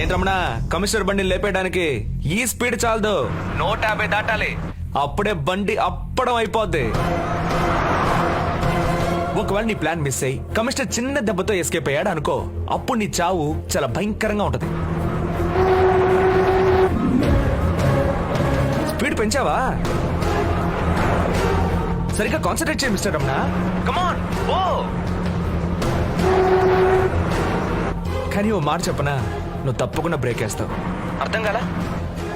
ఏంటమ్మనా commissioner బండిని లేపేయడానికి ఈ speed చాలదు. నూట యాభై దాటాలి. అప్పుడే బండి అప్పడం అయిపోద్ది. ఒకవేళ నీ ప్లాన్ మిస్ అయ్యి కమిషనర్ చిన్న దెబ్బతో ఎస్కేప్ అయ్యాడు అనుకో అప్పుడు నీ చావు చాలా భయంకరంగా ఉంటది. స్పీడ్ పెంచావా? సరిగ్గా కాన్సన్ట్రేట్ చేయి మిస్టర్ రమణ. కమాన్ ఓ కానీ ఓ మాట చెప్పనా? నువ్వు తప్పకుండా బ్రేక్ వేస్తావు. అర్థం కాలా?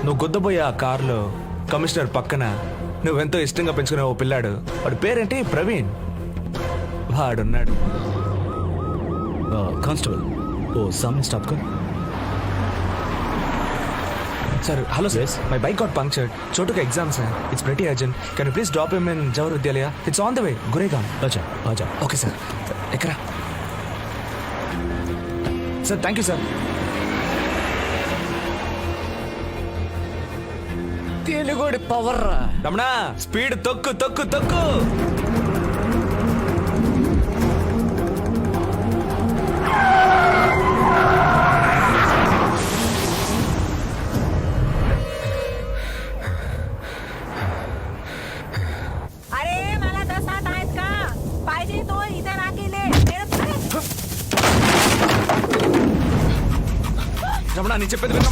నువ్వు గుద్దబోయే ఆ కారులో కమిషనర్ పక్కన నువ్వెంతో ఇష్టంగా పెంచుకునే ఓ పిల్లాడు. వాడి పేరేంటి? ప్రవీణ్. వాడున్నాడు. కానిస్టేబుల్ ఓ సామ్య స్టాప్ కర్ sir hello sir. My bike got punctured చోటుకు exam sir it's very urgent can you please drop him in Jawahar Vidyalaya it's on the way Gurgaon అచ్చా ఆజా ఓకే సార్ ఎక్కరా సార్ థ్యాంక్ యూ సార్ తెలుగుడి power Ramana speed తొక్కు తొక్కు తొక్కు अरे मला तसा नाहीत का पाहिजे तो इथे ना केले రమణ నేను చెప్పేది విను,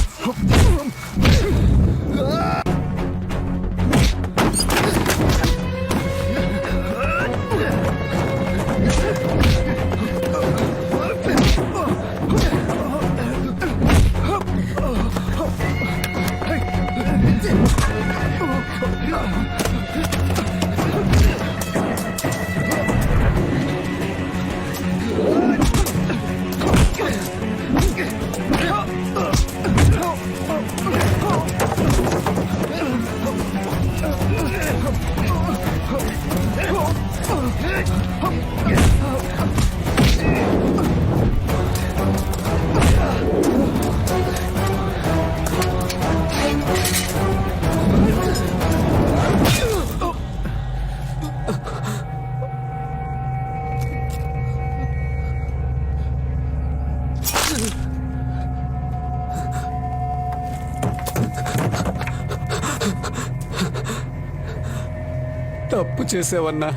తప్పు చేసేవన్నా?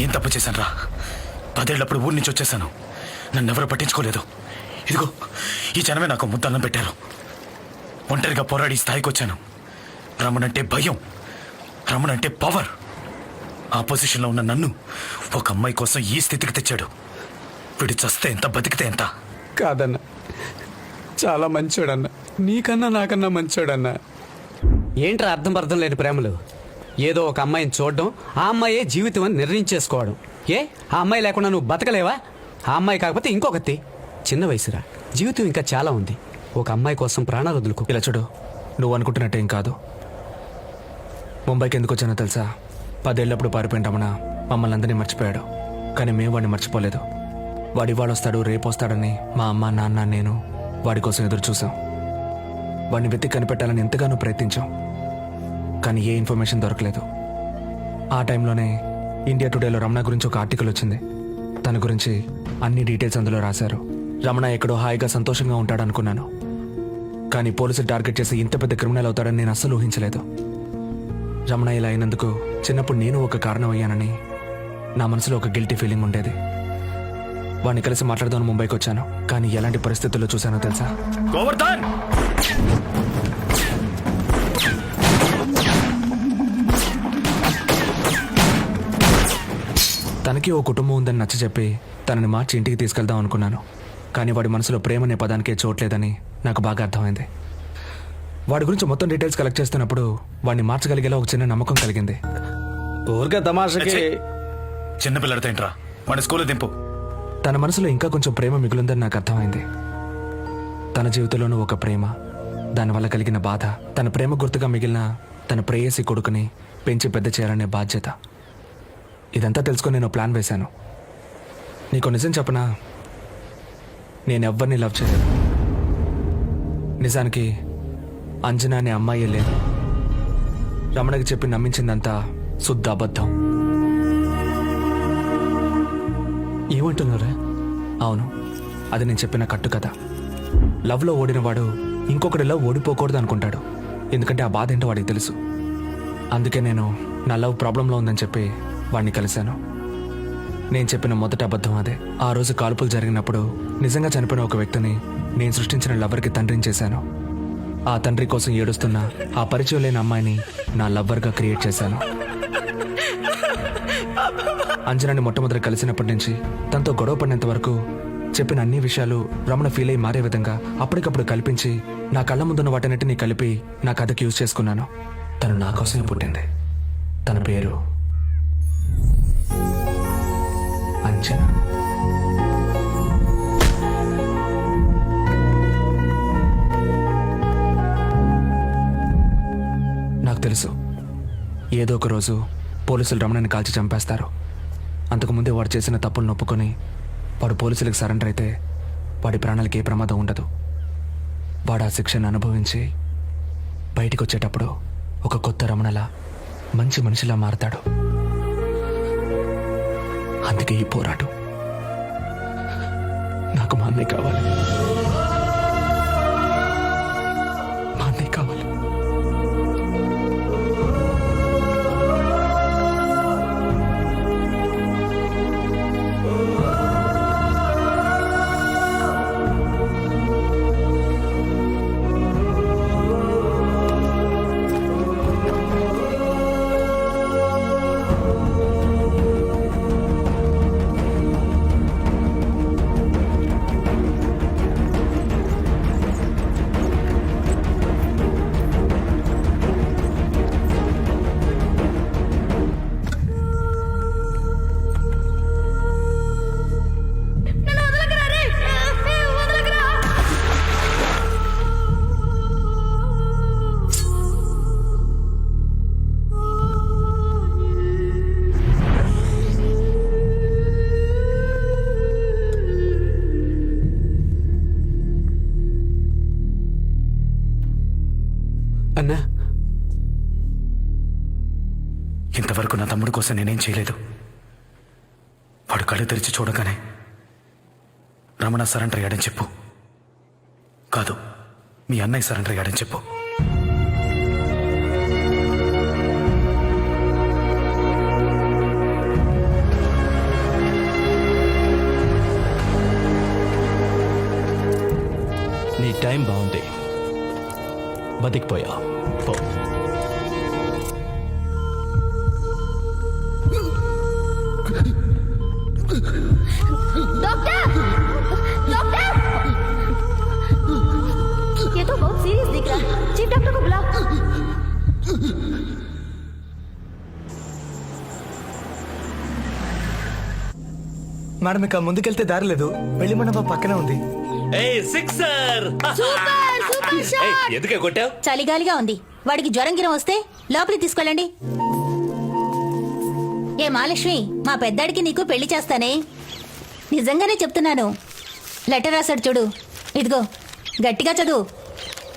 ఏం తప్పు చేశాను రా పదేళ్ళప్పుడు ఊరి నుంచి వచ్చేసాను. నన్ను ఎవరు పట్టించుకోలేదు. ఇదిగో ఈ జనమే నాకు ముద్దన్నం పెట్టారు. ఒంటరిగా పోరాడి ఈ స్థాయికి వచ్చాను. రమణంటే భయం. రమణంటే పవర్ ఆ పొజిషన్లో ఉన్న నన్ను ఒక అమ్మాయి కోసం ఈ స్థితికి తెచ్చాడు. వీడు చస్తే ఎంత బతికితే ఎంత? కాదన్న. చాలా మంచోడన్న. నీకన్నా నాకన్నా మంచోడన్న. ఏంట్రా అర్థం అర్థం లేని ప్రేమలు? ఏదో ఒక అమ్మాయిని చూడడం ఆ అమ్మాయే జీవితం అని నిర్ణయించేసుకోవడం. ఏ? ఆ అమ్మాయి లేకుండా నువ్వు బతకలేవా? ఆ అమ్మాయి కాకపోతే ఇంకొకటి. చిన్న వయసురా. జీవితం ఇంకా చాలా ఉంది. ఒక అమ్మాయి కోసం ప్రాణాలు వదులుకో. ఇలా చూడు నువ్వు అనుకుంటున్నట్టేం కాదు. ముంబైకి ఎందుకు వచ్చానో తెలుసా? పదేళ్ళప్పుడు పారిపోయిన మమ్మల్ని అందరినీ మర్చిపోయాడు. కానీ మేము వాడిని మర్చిపోలేదు. వాడు ఇవాళ వస్తాడు రేపు వస్తాడని మా అమ్మ నాన్న నేను వాడి కోసం ఎదురు చూసాం. వాడిని వెతికి కనిపెట్టాలని ఎంతగానో ప్రయత్నించాం. కానీ ఏ ఇన్ఫర్మేషన్ దొరకలేదు. ఆ టైంలోనే ఇండియా టుడేలో రమణ గురించి ఒక ఆర్టికల్ వచ్చింది. తన గురించి అన్ని డీటెయిల్స్ అందులో రాశారు. రమణ ఎక్కడో హాయిగా సంతోషంగా ఉంటాడనుకున్నాను. కానీ పోలీసులు టార్గెట్ చేసి ఇంత పెద్ద క్రిమినల్ అవుతాడని నేను అస్సలు ఊహించలేదు. రమణ ఇలా అయినందుకు చిన్నప్పుడు నేను ఒక కారణం అయ్యానని నా మనసులో ఒక గిల్టీ ఫీలింగ్ ఉండేది. వాడిని కలిసి మాట్లాడదామని ముంబైకి వచ్చాను. కానీ ఎలాంటి పరిస్థితుల్లో చూశానో తెలుసా? గోవర్ధన్! తనకి ఓ కుటుంబం ఉందని నచ్చ చెప్పి తనని మార్చి ఇంటికి తీసుకెళ్దాం అనుకున్నాను. కానీ వాడి మనసులో ప్రేమ అనే పదానికే చోట్లేదని నాకు బాగా అర్థమైంది. వాడి గురించి మొత్తం డీటెయిల్స్ కలెక్ట్ చేస్తున్నప్పుడు వాడిని మార్చగలిగేలా ఒక చిన్న నమ్మకం కలిగింది. ఊరికే తమాషకి ఛీ! చిన్నపిల్లడితో ఏంట్రా వాడి స్కూల్లో దింపు. తన మనసులో ఇంకా కొంచెం ప్రేమ మిగులుందని నాకు అర్థమైంది. తన జీవితంలోనూ ఒక ప్రేమ దానివల్ల కలిగిన బాధ తన ప్రేమ గుర్తుగా మిగిలిన తన ప్రేయసి కొడుకుని పెంచి పెద్ద చేయాలనే బాధ్యత. ఇదంతా తెలుసుకొని నేను ప్లాన్ వేశాను. నీకు నిజం చెప్పనా? నేను ఎవ్వరిని లవ్ చేయలేదు. నిజానికి అంజనా అనే అమ్మాయి లేదు. రమణకి చెప్పి నమ్మించిందంతా శుద్ధ అబద్ధం. ఏమంటున్నారా? అవును అది నేను చెప్పిన కట్టు కథ. లవ్లో ఓడినవాడు ఇంకొకటిలో ఓడిపోకూడదు అనుకుంటాడు. ఎందుకంటే ఆ బాధ ఏంటో వాడికి తెలుసు. అందుకే నేను నా లవ్ ప్రాబ్లంలో ఉందని చెప్పి వాడిని కలిశాను. నేను చెప్పిన మొదటి అబద్ధం అదే. ఆ రోజు కాల్పులు జరిగినప్పుడు నిజంగా చనిపోయిన ఒక వ్యక్తిని నేను సృష్టించిన లవర్కి తండ్రిని చేశాను. ఆ తండ్రి కోసం ఏడుస్తున్న ఆ పరిచయం లేని అమ్మాయిని నా లవ్వర్గా క్రియేట్ చేశాను. అంజనాని మొట్టమొదటి కలిసినప్పటి నుంచి తనతో గొడవ పడినంత వరకు చెప్పిన అన్ని విషయాలు రమణ ఫీల్ అయి మారే విధంగా అప్పటికప్పుడు కల్పించి నా కళ్ళ ముందున్న వాటన్నిటిని కలిపి నా కథకి యూజ్ చేసుకున్నాను. తను నా కోసమే పుట్టింది. తన పేరు అంజన నాకు తెలుసు. ఏదో ఒక రోజు పోలీసులు రమణని కాల్చి చంపేస్తారు. అంతకుముందే వాడు చేసిన తప్పులు నొప్పుకొని వాడు పోలీసులకు సరెండర్ అయితే వాడి ప్రాణాలకి ఏ ప్రమాదం ఉండదు. వాడు ఆ శిక్షను అనుభవించి బయటకు వచ్చేటప్పుడు ఒక కొత్త రమణలా మంచి మనిషిలా మారతాడు. అందుకే ఈ పోరాటం. నాకు మా అన్నయ్య కావాలి. వరకు నా తమ్ముడి కోసం నేనేం చేయలేదు. వాడు కళ్ళు తెరిచి చూడగానే రమణ సరెండర్ అయ్యాడని చెప్పు. కాదు మీ అన్నయ్య సరెండర్ అయ్యాడని చెప్పు. నీ టైం బాగుంది. బతికిపోయా. మేడం ఇక ముందుకెళ్తే దారి లేదు. వెళ్ళి మండపం పక్కనే ఉంది. సిక్సర్! Super super shot! ఎందుకే కొట్టావు? చలిగాలిగా ఉంది. వాడికి జ్వరం గిరం వస్తే లోపలికి తీసుకెళ్ళండి. ఏ మహాలక్ష్మి మా పెద్దాడికి నీకు పెళ్ళి చేస్తానే? నిజంగానే చెప్తున్నాను. లెటర్ రాశాడు చూడు. ఇదిగో గట్టిగా చదువు.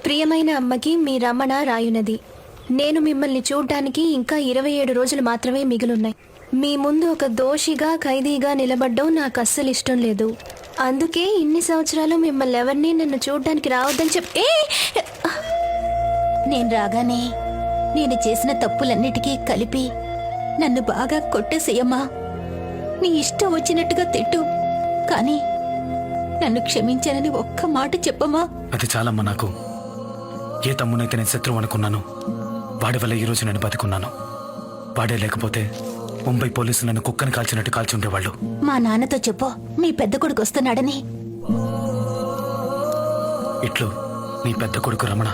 ప్రియమైన అమ్మకి మీ రమణ రాయునది. నేను మిమ్మల్ని చూడ్డానికి ఇంకా ఇరవై ఏడు రోజులు మాత్రమే మిగిలున్నాయి. మీ ముందు ఒక దోషిగా ఖైదీగా నిలబడ్డం నాకు అస్సలు ఇష్టం లేదు. అందుకే ఇన్ని సంవత్సరాలు మిమ్మల్ని ఎవరిని నన్ను చూడ్డానికి రావద్దని చెప్ ఏ! నేను రాగానే నేను చేసిన తప్పులన్నిటికీ కలిపి నన్ను బాగా కొట్టేసేయమ్మా. నీ ఇష్టం వచ్చినట్టుగా తిట్టు. కానీ నన్ను క్షమించానని ఒక్క మాట చెప్పమ్మా. అది చాలమ్మా నాకు. ఏ తమ్మునైతే నేను శత్రువు అనుకున్నాను వాడి వల్ల ఈ రోజు నేను బతికున్నాను. వాడే లేకపోతే ముంబై పోలీసులు నన్ను కుక్కని కాల్చినట్టు కాల్చి ఉండేవాళ్ళు మా నాన్నతో చెప్పు మీ పెద్ద కొడుకు వస్తున్నాడని. ఇట్లు నీ పెద్ద కొడుకు రమణ.